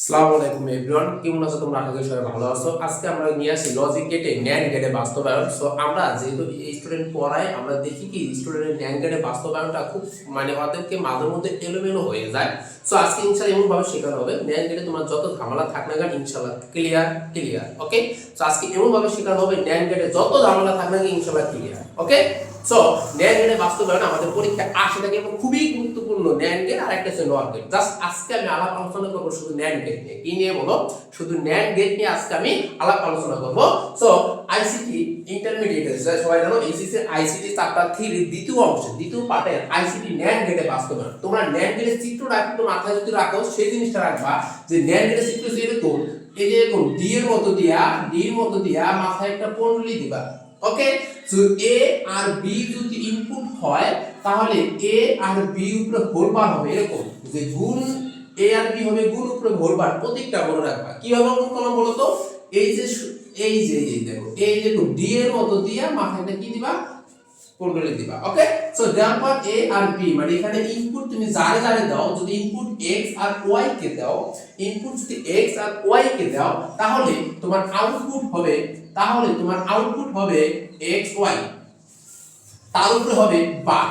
আসসালামু আলাইকুম এভরিওয়ান, কেমন আছো তোমরা? আশা সবাই ভালো আছো। আজকে আমরা নিয়ে আসি লজিক গেটে ন্যান গেটে বাস্তবায়ন। সো আমরা যেহেতু স্টুডেন্ট পড়াই আমরা দেখি কি স্টুডেন্টের ন্যান গেটে বাস্তবায়নটা খুব মানে ওদেরকে মাঝে মধ্যে এলোমেলো হয়ে যায়। সো আজকে ইনশাল্লাহ এমন ভাবে শেখানো হবে ন্যান গেটে তোমার যত ঝামেলা থাক না কেন ইনশাল্লাহ ক্লিয়ার ক্লিয়ার ওকে সো আজকে এমন ভাবে শেখানো হবে ন্যান গেটে যত ঝামেলা থাক না কেন ইনশাল্লাহ ক্লিয়ার ওকে সো ন্যান গেটে বাস্তবায়ন আমাদের পরীক্ষায় আসে থাকে এবং খুবই গুরুত্বপূর্ণ ন্যান গেট আর একটা হচ্ছে নোয়ার গেট জাস্ট আজকে আমি আলাপ আলোচনা করব শুধু ন্যান গেট নিয়ে। কি নিয়ে বলো? শুধু ন্যান গেট নিয়ে আজকে আমি আলাপ আলোচনা করব। সো আইসিটি ইন্টারমিডিয়েট সবাই জানো এইচএসসি আইসিটি চ্যাপ্টার 3 এর দ্বিতীয় অংশ, দ্বিতীয় পার্টের আইসিটি ন্যান গেটে বাস্তবায়ন। তোমরা ন্যান গেটের চিত্রটা একটু মাথায় যদি রাখো, সেই জিনিসটা রাখবা যে ন্যান গেটের চিত্র যে এরকম এই যে এরকম ডি এর মতো দিয়া ডি এর মতো দিয়া মাথায় একটা পন্ডলি দিবা ওকে সো এ আর বি যদি ইনপুট হয়, তাহলে এ আর বি উপরে হোলবার হবে, এরকম। যে গুণ এ আর বি হবে গুণ উপরে হোলবার প্রত্যেকটা মনে রাখবা। কীভাবে অঙ্কন করলাম বলো তো এই যে এই যে, এই দেখো, এই যে ডি এর মতো দিয়া মাথায় কি দিবা? কোনটারে দিবা ওকে সো দেওয়ার পর এ আর বি মানে এখানে ইনপুট তুমি যারে যারে দাও, যদি ইনপুট x আর y কে দাও ইনপুট যদি x আর y কে দাও, তাহলে তোমার আউটপুট হবে তাহলে তোমার আউটপুট হবে x ওয়াই তার উপরে হবে বার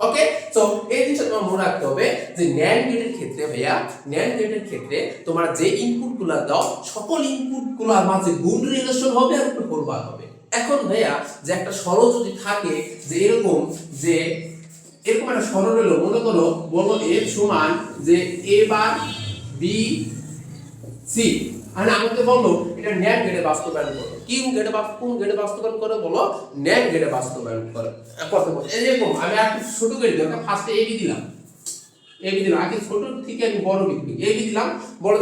ওকে সো এই জিনিসটা তোমার মনে রাখতে হবে যে ন্যান্ড গেটের ক্ষেত্রে ভাইয়া ন্যান্ড গেটের ক্ষেত্রে তোমার যে ইনপুটগুলা দাও, সকল ইনপুটগুলার মাঝে গুণ রিলেশন হবে আর উপরে করবার হবে। এখন ভাইয়া, যে একটা সরল যদি থাকে যে এরকম যে এরকম একটা সরল হলো, মনে করো, বলো এ সমান যে এ বার বি সি আর আমাকে বলো, এটা ন্যান গেটে বাস্তবায়ন করো। কি গেটে কোন গেটে বাস্তবায়ন করে, বলো? ন্যান গেটে বাস্তবায়ন করো। করতে বলো। এই যেরকম আমি একটু ছোট করে দিলাম ফার্স্টে এবি দিলাম। এবি দিলাম। আগে ছোট থেকে আমি বড় বিক্রি এবি দিলাম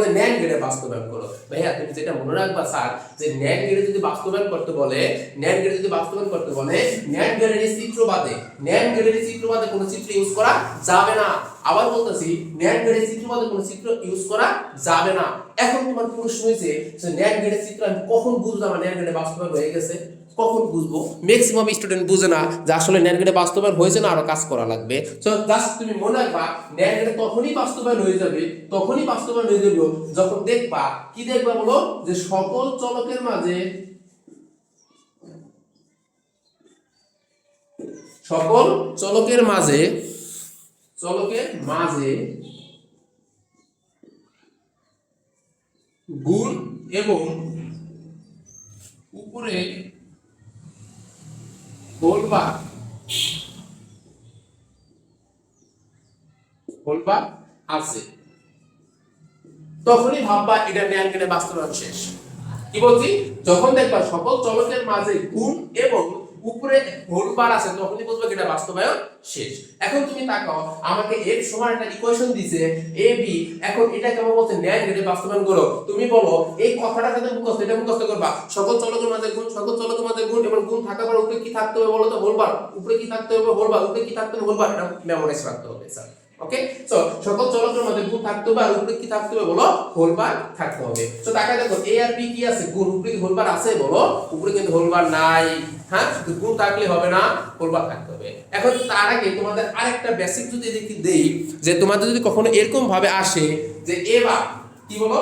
যে ন্যান গেটে বাস্তবায়ন করো। ভাইয়া, তুমি যেটা মনে রাখবা স্যার যে ন্যান গেটে যদি বাস্তবায়ন করতে বলে ন্যান গেটে যদি বাস্তবায়ন করতে বলে ন্যান গেটের চিত্র বাদে ন্যান গেটের চিত্র বাদে কোনো চিত্র ইউজ করা যাবে না। আবার বলতেছি ন্যান গেটের চিত্র বাদে কোনো চিত্র ইউজ করা যাবে না। এখন তোমার প্রশ্ন হয়েছে ন্যান গেটের চিত্র আমি কখন বুঝব আমার ন্যান গেটে বাস্তবায়ন হয়ে গেছে? কখন বুঝব? ম্যাক্সিমাম স্টুডেন্ট বুঝে না যে আসলে ন্যান গেটে বাস্তবায়ন হয়েছে না আরও কাজ করা লাগবে। তো জাস্ট তুমি মনে রাখবা ন্যান গেটে তখনই বাস্তবায়ন হয়ে যাবে, তখনই বাস্তবায়ন হয়ে যাবে যখন দেখবা, কি দেখবা বলো? যে সকল চলকের মাঝে সকল চলকের মাঝে চলকের মাঝে। গুণ এবং উপরে গোলবা গোলবা আছে। তখনই ভাববা এটা ন্যান গেটে বাস্তবায়ন শেষ। কি বলছি? যখন দেখবা সকল চলকের মাঝে গুণ এবং উপরে হোলবার আছে, তখনই বুঝবে এটা বাস্তবায়ন শেষ। এখন তুমি তাকাও, আমাকে এর সমান একটা ইকুয়েশন দিছে এ বি এখন এটা কেমন বলছে ন্যায় গেটে বাস্তবায়ন করো। তুমি বলো, এই কথাটা সাথে মুখস্থ, এটা মুখস্থ করবা। সকল চলকের মাঝে গুণ, সকল চলকের মাঝে গুণ, এবং গুণ থাকার পর উপরে কি থাকতে হবে বলো তো? হোলবার উপরে কি থাকতে হবে? হোলবার উপরে কি থাকতে হবে? হোলবার এটা মেমোরাইজ রাখতে হবে স্যার ওকে সো সকল চলকের মধ্যে গুণ থাকতে হবে, আর উপরে কি থাকতে হবে বলো? হোলবার থাকতে হবে। তো তাকায় দেখো এ আর বি কি আছে? গুণ। উপরে কি হোলবার আছে বলো? উপরে কিন্তু হোলবার নাই। হ্যাঁ? শুধু গুণ থাকলে হবে না হোলবার থাকতে হবে। এখন তার আগে তোমাদের আরেকটা বেসিক যদি দেখি দেই, যে তোমাদের যদি কখনো এরকম ভাবে আসে যে এবার কি বলো?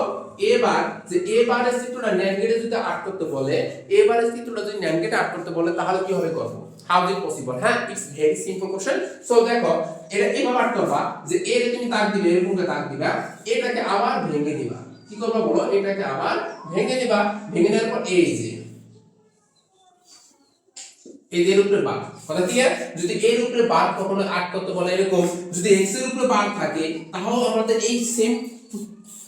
এবার যে এবারের চিত্রটা যদি আর্ট করতে বলে এবারের চিত্রটা যদি আর্ট করতে বলে, তাহলে কি হবে করব হাউ ইজ পসিবল হ্যাঁ it's very simple question so দেখো, এটা এভাবে আর্ট করবা যে এ তুমি দাগ দিবে এরকম দাগ দিবা, এটাকে আবার ভেঙে দিবা। কি করবা বলো? এটাকে আবার ভেঙে দিবা। ভেঙে দেওয়ার পর এই যে এর উপরে বার কথা ক্লিয়ার যদি এর উপরে বার কখনো আট করতে বলে এরকম, যদি এক্সের উপরে বার থাকে তাহলে আমাদের এই সেম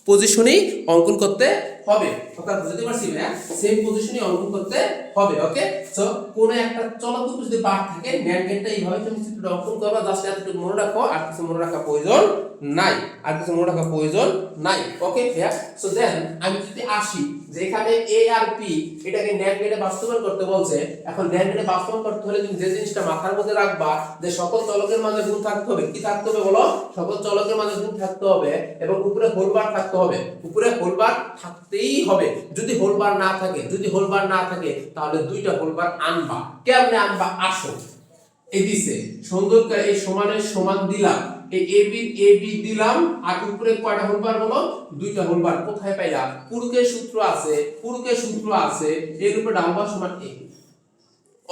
পজিশনেই অঙ্কন করতে হবে। অর্থাৎ বুঝতে পারছি না সেম পজিশনে অঙ্কন করতে হবে ওকে সো কোন একটা চলক যদি বার থাকে ন্যান গেটটা এইভাবে তুমি চিত্রটা অঙ্কন করবা জাস্ট এতটুকু মনে রাখো, আর কিছু মনে রাখা প্রয়োজন নাই। আর কিছু মনে রাখা প্রয়োজন নাই ওকে হ্যাঁ সো দেন আমি যদি আসি, যে এখানে এ আর পি এটাকে ন্যান গেটে বাস্তবায়ন করতে বলছে, এখন ন্যান গেটে বাস্তবায়ন করতে হলে তুমি যে জিনিসটা মাথার মধ্যে রাখবা, যে সকল চলকের মাঝে গুণ থাকতে হবে, কি থাকতে হবে বলো? সকল চলকের মাঝে গুণ থাকতে হবে এবং উপরে হোলবার থাকতে হবে। উপরে হোলবার থাকতেই হবে। যদি হোলবার না থাকে, যদি হোলবার না থাকে তাহলে দুইটা হোলবার আনবা। কেমনে আনবা? আসো। এই দিছে। এই সমানের সমান দিলাম। এই এ বি এ বি দিলাম। আর উপরে কয়টা হোলবার বলো? দুইটা হোলবার কোথায় পাইলা পুরুকের সূত্র আছে পুরুকের সূত্র আছে। এর উপরে ডালবার সমান এ।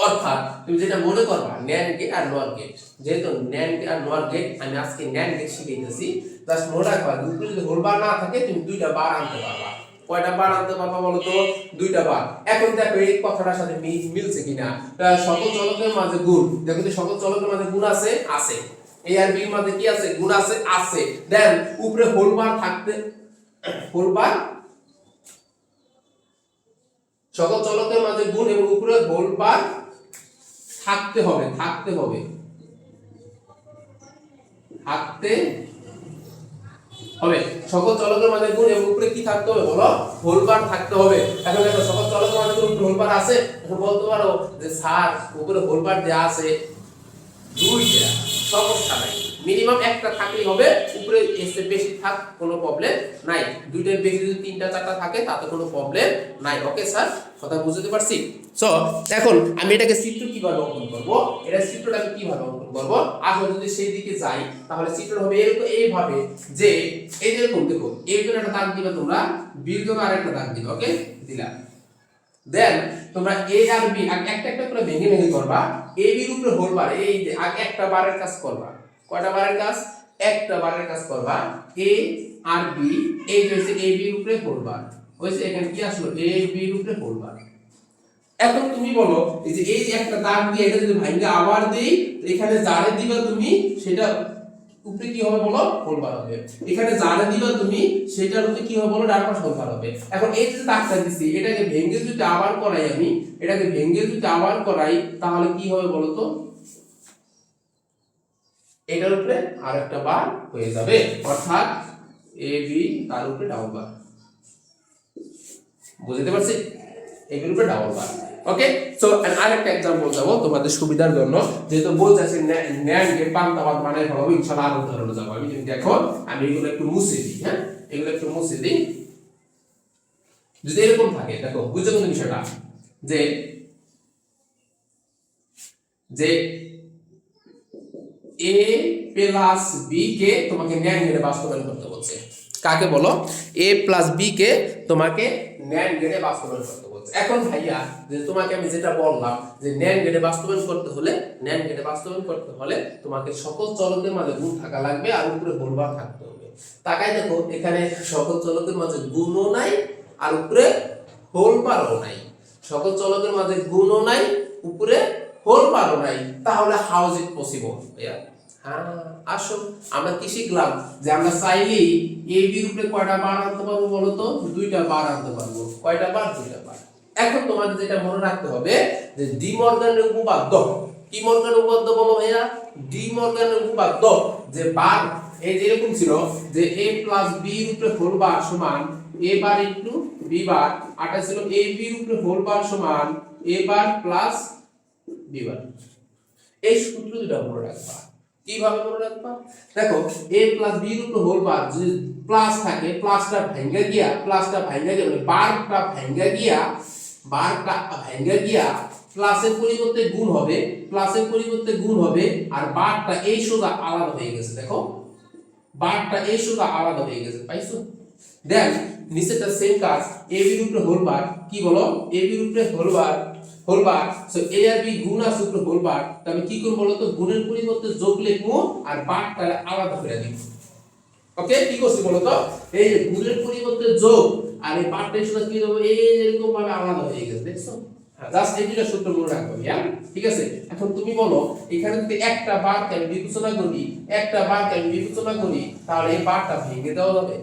অর্থাৎ, তুমি যেটা মনে করবা ন্যান্ড গেট আর নর গেট যেহেতু ন্যান্ড গেট আর নর গেট আমি আজকে ন্যান্ড গেট শিখাইতেছি। জাস্ট মনে রাখবা উপরে যদি হোলবার না থাকে, তুমি দুইটা বার আনতে পারবা। কয়টা বার আনতে পারবা বলো তো? দুইটা বার। এখন দেখো এই কথাটার সাথে মিল- মিলছে কিনা? সকল চলকের মাঝে গুণ। দেখো তো সকল চলকের মাঝে গুণ আছে আছে। এ আর বির মাঝে কি আছে? গুণ আছে আছে। দেন উপরে হোলবার থাকতে হোলবার সকল চলকের মাঝে গুণ এবং উপরে হোলবার থাকতে হবে থাকতে হবে। থাকতে হবে। সকল চলকের মাঝে গুণ এবং উপরে কি থাকতে হবে বলো? হোলবার থাকতে হবে। এখন দেখো, সকল চলকের মাঝে গুণ উপরে হোলবার আছে? এখন বলতে পারো যে সার উপরে হোলবার দেয়া আছে। দুই দুইটা সমস্যা নাই। মিনিমাম একটা থাকলেই হবে, উপরে এসে বেশি থাক, কোনো প্রবলেম নাই। দুইটার বেশি যদি তিনটা, চারটা থাকে, তাতে কোনো প্রবলেম নাই। ওকে স্যার কথা বুঝতে পারছি? সো এখন আমি এটাকে চিত্র কীভাবে অঙ্কন করব? এটা চিত্রটাকে কীভাবে অঙ্কন করব? আসলে যদি সেই দিকে যাই, তাহলে চিত্রটা হবে এরকম, এইভাবে যে, এই যে দেখো এই জন্য একটা দাগ দিবে তোমরা বির জন্য আরেকটা দাগ দিবে ওকে দিলাম দেন তোমরা এ আর বি একটা একটা করে ভেঙে ভেঙে করবা। এ বির উপরে হোল বার। এই যে, আগে একটা বারের কাজ করবা। কয়টা বারের কাজ? একটা বারের কাজ করবা। এ আর বি এই যে হচ্ছে এ বির উপরে হোল বার। হয়েছে এখানে কি আসলো? এ বির উপরে হোল বার। এখন তুমি বলো, এই যে, এই একটা দাগ দিয়ে এটা যদি ভাঙে আবার দেই এখানে জারে দিবা তুমি, সেটা উপরে কি হবে বলো? হবে। এখানে জারে দিবা তুমি, সেটার উপরে কি হবে বলো? হবে। এখন এই যে দিছি, এটাকে যদি আবার করাই আমি, এটাকে যদি আবার করাই, তাহলে কি হবে বলো তো? এটার উপরে আর একটা বার হয়ে যাবে। অর্থাৎ এ বি তার উপরে ডাবল বার বুঝতে পারছি? এগুলোর উপরে ডাবল বার ওকে সো আরেকটা এক্সাম্পল যাব তোমাদের সুবিধার জন্য। যেহেতু পান্তাবাদ মানে আরও যাব। আমি যদি দেখো, আমি এগুলো একটু মুছে দিই হ্যাঁ? এগুলো একটু মুছে দিই। যদি এরকম থাকে, দেখো কিন্তু বিষয়টা? যে যে এ প্লাস বি কে তোমাকে ন্যান গেটে বাস্তবায়ন করতে বলছে। কাকে বলো? এ প্লাস বি কে তোমাকে ন্যান গেটে বাস্তবায়ন করতে বলছে। এখন ভাইয়া, যে তোমাকে আমি যেটা বললাম, যে ন্যান গেটে বাস্তবায়ন করতে হলে ন্যান গেটে বাস্তবায়ন করতে হলে তোমাকে সকল চলকের মাঝে গুণ থাকা লাগবে আর উপরে হোলবার থাকতে হবে। তাকাই দেখো, এখানে সকল চলকের মাঝে গুণও নাই আর উপরে হোলবারও নাই। সকল চলকের মাঝে গুণও নাই, উপরে হোলবারও নাই। তাহলে হাউ ইজ ইট পসিবল ভাইয়া? হ্যাঁ আসো আমরা কি শিখলাম? যে আমরা চাইলেই এ বির উপরে কয়টা বার আনতে পারব বলো দুইটা বার আনতে পারব। কয়টা বার? দুইটা বার। এখন তোমাদের যেটা মনে রাখতে হবে, যে ডি মর্গানের কি মর্গানের উপপাদ্য বলো ভাইয়া? ডি মর্গানের যে বার, এই যে এরকম ছিল, যে এ প্লাস বি উপরে হোল বার সমান এ বার ইনটু বি বার আটা ছিল এ বি উপরে হোল বার সমান এ বার প্লাস বি বার এই সূত্র দুটা মনে রাখবা। কীভাবে মনে রাখবা দেখো, a প্লাস b এর উপর হোল বার যদি প্লাস থাকে প্লাসটা ভাঙা গিয়া প্লাসটা ভাঙা গিয়া মানে বারটা ভাঙা গিয়া বারটা ভাঙা গিয়া প্লাসের পরিবর্তে গুণ হবে প্লাসের পরিবর্তে গুণ হবে, আর বারটা এই সোজা আলাদা হয়ে গেছে, দেখো। বারটা এই সোজা আলাদা হয়ে গেছে, পাইছো? দেন নিচেটা সেম কাজ, a বির উপরে হোল বার কি বলো? A বির উপরে whole bar whole bar so a আর b গুণ আছে উপরে হোল বার তবে কি করব বলো তো গুণের পরিবর্তে যোগ লিখব আর বারটা আলাদা করে দিব। ওকে কি করছি বলো তো এই যে গুণের পরিবর্তে যোগ আর এই বারটার সাথে কি দেবো এই এরকম ভাবে আলাদা হয়ে গেছে দেখছ? জাস্ট এই দুটো সূত্র মনে রাখব হ্যাঁ ঠিক আছে? এখন তুমি বলো এখানে যদি একটা বারকে আমি বিবেচনা করি একটা বারকে আমি বিবেচনা করি তাহলে এই বারটা ভেঙে দেওয়া যাবে।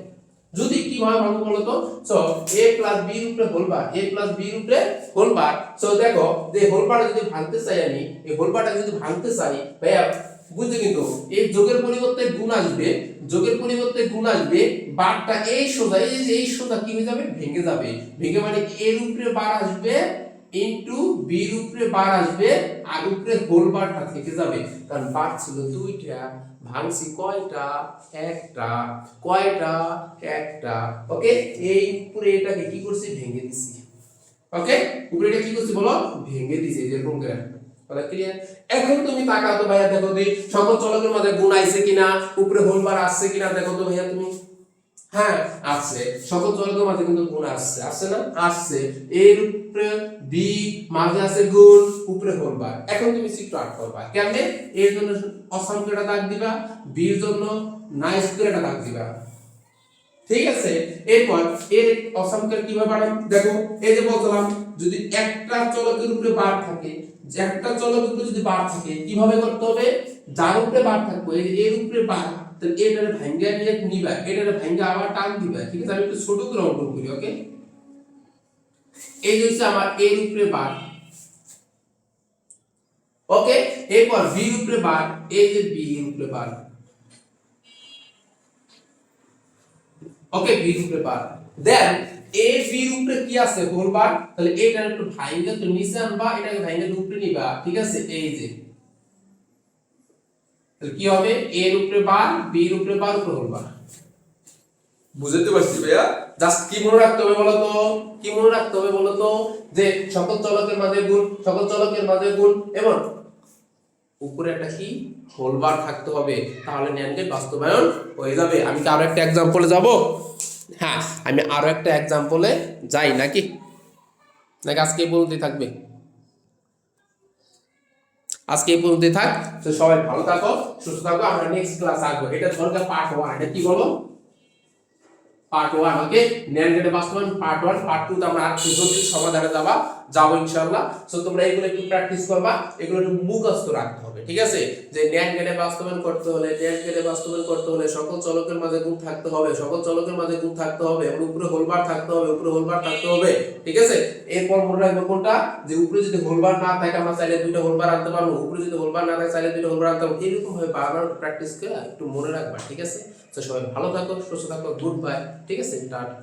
যদি কি হয় ভালো বলো তো সো a প্লাস এর উপরে হোলবার a প্লাস এর উপরে হোলবার সো দেখো, যে হোলবারটা যদি ভাঙতে চাই আমি, এই হোলবারটা যদি ভাঙতে চাই, ভাইয়া, বুঝছ কিন্তু, এই যোগের পরিবর্তে গুণ আসবে, যোগের পরিবর্তে গুণ আসবে বারটা এই সোজা, এই যে এই সোজা কি হয়ে যাবে? ভেঙে যাবে। ভেঙে মানে এর উপরে বার আসবে ইনটু বির উপরে বার আসবে, আর উপরে হোল বারটা থেকে যাবে। কারণ বার ছিল দুইটা ভাঙছি কয়টা? একটা। কয়টা? একটা। ওকে এই উপরে এটাকে কি করছি? ভেঙে দিছি। ওকে উপরে এটা কি করছি বলো? ভেঙে দিছি যেরকম করে। এখন তুমি তাকাও তো ভাইয়া, দেখো দি সকল চলকের মধ্যে গুণ আইছে কিনা, উপরে হোলবার আসছে কিনা, দেখো তো ভাইয়া তুমি। হ্যাঁ আসছে সকল চলকের মাঝে কিন্তু গুণ আসছে আসছে না? আসছে এর উপরে বি মাঝে আছে গুণ, উপরে হোলবার এখন তুমি চিত্র আট করবা। কেমনে? এর জন্য অসংখ্য একটা দাগ দিবা বির জন্য নাইস করে একটা দাগ দিবা। ঠিক আছে? এরপর এর অসংখ্যের কীভাবে বানাম দেখো, এই যে বলছিলাম, যদি একটা চলকের উপরে বার থাকে একটা চলকের উপরে যদি বার থাকে, কীভাবে করতে হবে? যার উপরে বার থাকবে এর উপরে বার তাহলে এটারে ভাঙ্গা নিয়ে নিবা, এটারে ভাঙ্গা আবার টান দিবা, ঠিক আছে? আমি একটু ছোট করে অঙ্কন করি ওকে এই হচ্ছে আমার এর উপরে বার ওকে এরপর বি উপরে বার এই যে বি উপরে বার ওকে বি উপরে বার দেন এ বি উপরে কি আছে? হোলবার তাহলে এটা একটু ভাঙে তো নিচে আনবা, এটাকে ভাঙে উপরে নিবা, ঠিক আছে? এই যে। কি হবে? এ এর উপরে বার বি এর উপরে বার, উপরে হোলবার বুঝতে পারছি ভাইয়া? জাস্ট কি মনে রাখতে হবে বলো তো কি মনে রাখতে হবে বলো তো যে সকল চলকের মাঝে গুণ, সকল চলকের মাঝে গুণ, এবং উপরে একটা কি? হোলবার থাকতে হবে। তাহলে ন্যানগেট বাস্তবায়ন হয়ে যাবে। আমি কি আরও একটা এক্সাম্পলে যাব? হ্যাঁ আমি আরও একটা এক্সাম্পলে যাই, নাকি? নাকি আজকে পর্যন্তই থাকবে? আজকে এই পর্যন্তই থাক। তো সবাই ভালো থাকো, সুস্থ থাকো, আমরা নেক্সট ক্লাস আসব এটা দরকার পার্ট ওয়ান এটা কি বলো? পার্ট ওয়ান ওকে ন্যান গেটে বাস্তবায়ন পার্ট ওয়ান পার্ট টু আমরা আজকে জটিল সমাধানে যাবা, যাব ইনশাআল্লাহ। সো তোমরা এগুলো একটু প্র্যাকটিস করবা, এগুলো একটু মুখস্থ রাখতে হবে, ঠিক আছে? যে ন্যান গেটে বাস্তবায়ন করতে হলে ন্যান গেটে বাস্তবায়ন করতে হলে সকল চলকের মাঝে গুণ থাকতে হবে, সকল চলকের মাঝে গুণ থাকতে হবে এবং উপরে হোলবার থাকতে হবে, উপরে হোলবার থাকতে হবে, ঠিক আছে? এরপর মনে রাখব কোনটা? যে উপরে যদি হোলবার না থাকে, আমরা চাইলে দুইটা হোলবার আনতে পারব, উপরে যদি হোলবার না থাকে, চাইলে দুইটা হোলবার আনতে পারব। এরকম ভাবে বারবার প্র্যাকটিস করে একটু মনে রাখবা, ঠিক আছে? তো সবাই ভালো থাকো সুস্থ থাকো গুড বাই ঠিক আছে? টাটা।